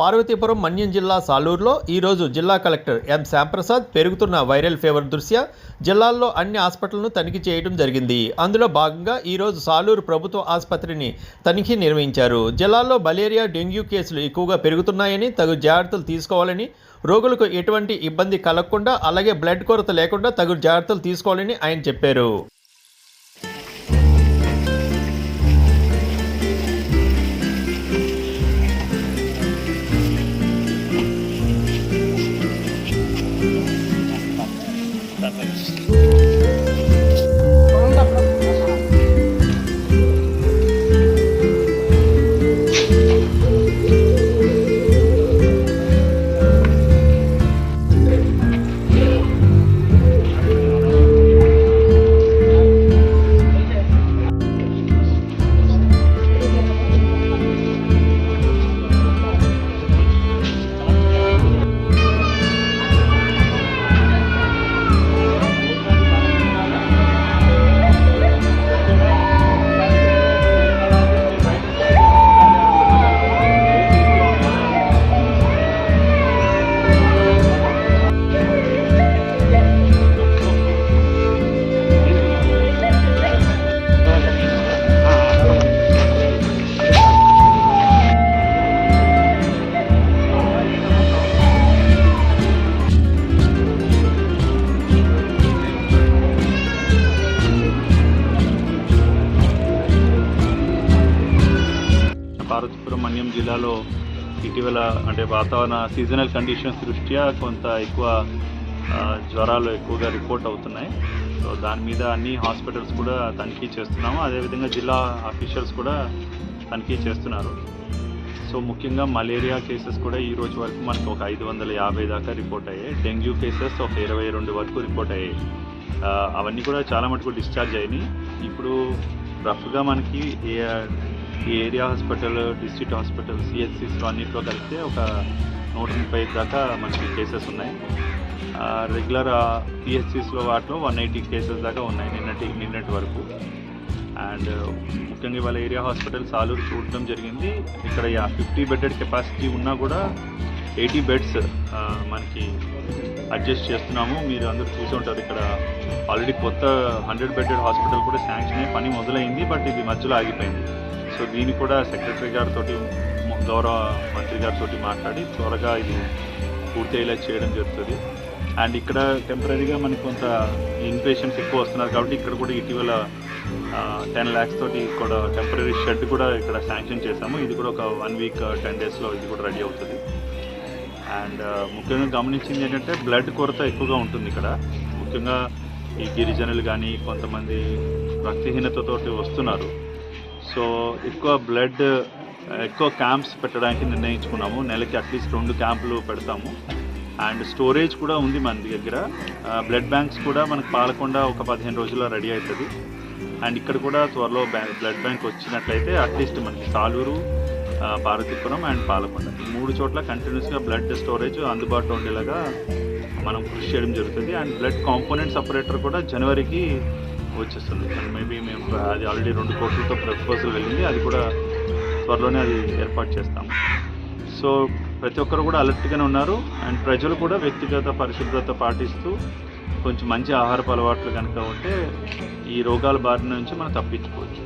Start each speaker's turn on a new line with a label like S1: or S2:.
S1: పార్వతీపురం మన్యం జిల్లా సాలూరులో ఈరోజు జిల్లా కలెక్టర్ ఎం శ్యాంప్రసాద్ పెరుగుతున్న వైరల్ ఫీవర్ దృష్ట్యా జిల్లాల్లో అన్ని హాస్పిటల్ను తనిఖీ చేయడం జరిగింది. అందులో భాగంగా ఈరోజు సాలూరు ప్రభుత్వ ఆసుపత్రిని తనిఖీ నిర్వహించారు. జిల్లాలో మలేరియా డెంగ్యూ కేసులు ఎక్కువగా పెరుగుతున్నాయని తగు జాగ్రత్తలు తీసుకోవాలని రోగులకు ఎటువంటి ఇబ్బంది కలగకుండా అలాగే బ్లడ్ కొరత లేకుండా తగు జాగ్రత్తలు తీసుకోవాలని ఆయన చెప్పారు.
S2: పార్వతీపురం జిల్లాలో ఇటీవల అంటే వాతావరణ సీజనల్ కండిషన్స్ దృష్ట్యా కొంత ఎక్కువ జ్వరాలు ఎక్కువగా రిపోర్ట్ అవుతున్నాయి. సో దాని మీద అన్ని హాస్పిటల్స్ కూడా తనిఖీ చేస్తున్నాము. అదేవిధంగా జిల్లా ఆఫీషియల్స్ కూడా తనిఖీ చేస్తున్నారు. సో ముఖ్యంగా మలేరియా కేసెస్ కూడా ఈ రోజు వరకు మనకు ఒక ఐదు వందల యాభై దాకా రిపోర్ట్ అయ్యాయి. డెంగ్యూ కేసెస్ ఒక ఇరవై రెండు వరకు రిపోర్ట్ అయ్యాయి. అవన్నీ కూడా చాలా మటుకు డిశ్చార్జ్ అయినాయి. ఇప్పుడు రఫ్గా మనకి ఈ ఏరియా హాస్పిటల్ డిస్ట్రిక్ట్ హాస్పిటల్ సిహెచ్సిస్లో అన్నింటిలో కలిపితే ఒక నూట ముప్పై దాకా మనకి కేసెస్ ఉన్నాయి. రెగ్యులర్ పిహెచ్సిస్లో వాటిలో వన్ ఎయిటీ కేసెస్ దాకా ఉన్నాయి నిన్నటి నిన్నటి వరకు. అండ్ ముఖ్యంగా వాళ్ళ ఏరియా హాస్పిటల్ సాలూరు చూడటం జరిగింది. ఇక్కడ ఫిఫ్టీ బెడెడ్ కెపాసిటీ ఉన్నా కూడా ఎయిటీ బెడ్స్ మనకి అడ్జస్ట్ చేస్తున్నాము. మీరు అందరూ చూసి ఉంటారు ఇక్కడ ఆల్రెడీ కొత్త హండ్రెడ్ బెడెడ్ హాస్పిటల్ కూడా శాంక్షన్ అయ్యి పని మొదలైంది బట్ ఇది మధ్యలో ఆగిపోయింది. సో దీన్ని కూడా సెక్రటరీ గారితో గౌరవ మంత్రి గారితో మాట్లాడి త్వరగా ఇది పూర్తి అయ్యేలా చేయడం జరుగుతుంది. అండ్ ఇక్కడ టెంపరీగా మనకి కొంత ఇన్ పేషెంట్స్ ఎక్కువ వస్తున్నారు కాబట్టి ఇక్కడ కూడా ఇటీవల టెన్ ల్యాక్స్ తోటి కూడా టెంపరీ షెడ్ కూడా ఇక్కడ శాంక్షన్ చేశాము. ఇది కూడా ఒక వన్ వీక్ టెన్ డేస్లో ఇది కూడా రెడీ అవుతుంది. అండ్ ముఖ్యంగా గమనించింది ఏంటంటే బ్లడ్ కొరత ఎక్కువగా ఉంటుంది ఇక్కడ. ముఖ్యంగా ఈ గిరిజనులు కానీ కొంతమంది రక్తహీనతతోటి వస్తున్నారు. సో ఎక్కువ బ్లడ్ ఎక్కువ క్యాంప్స్ పెట్టడానికి నిర్ణయించుకున్నాము. నెలకి అట్లీస్ట్ రెండు క్యాంపులు పెడతాము. అండ్ స్టోరేజ్ కూడా ఉంది మన దగ్గర. బ్లడ్ బ్యాంక్స్ కూడా మనకు పాలకొండ ఒక పదిహేను రోజుల్లో రెడీ అవుతుంది. అండ్ ఇక్కడ కూడా త్వరలో బ్లడ్ బ్యాంక్ వచ్చినట్లయితే అట్లీస్ట్ మనకి సాలూరు పార్వతీపురం అండ్ పాలకొండ. మూడు చోట్ల కంటిన్యూస్గా బ్లడ్ స్టోరేజ్ అందుబాటులో ఉండేలాగా మనం కృషి చేయడం జరుగుతుంది. అండ్ బ్లడ్ కాంపోనెంట్ ఆపరేటర్ కూడా జనవరికి వచ్చేస్తుంది. మేబీ మేము అది ఆల్రెడీ రెండు కోట్లతో ప్రపోజల్ వెళ్ళింది. అది కూడా త్వరలోనే అది ఏర్పాటు చేస్తాము సో ప్రతి ఒక్కరు కూడా అలర్ట్గానే ఉన్నారు. అండ్ ప్రజలు కూడా వ్యక్తిగత పరిశుభ్రత పాటిస్తూ కొంచెం మంచి ఆహారపు అలవాట్లు కనుక ఉంటే ఈ రోగాల బారి నుంచి మనం తప్పించుకోవచ్చు.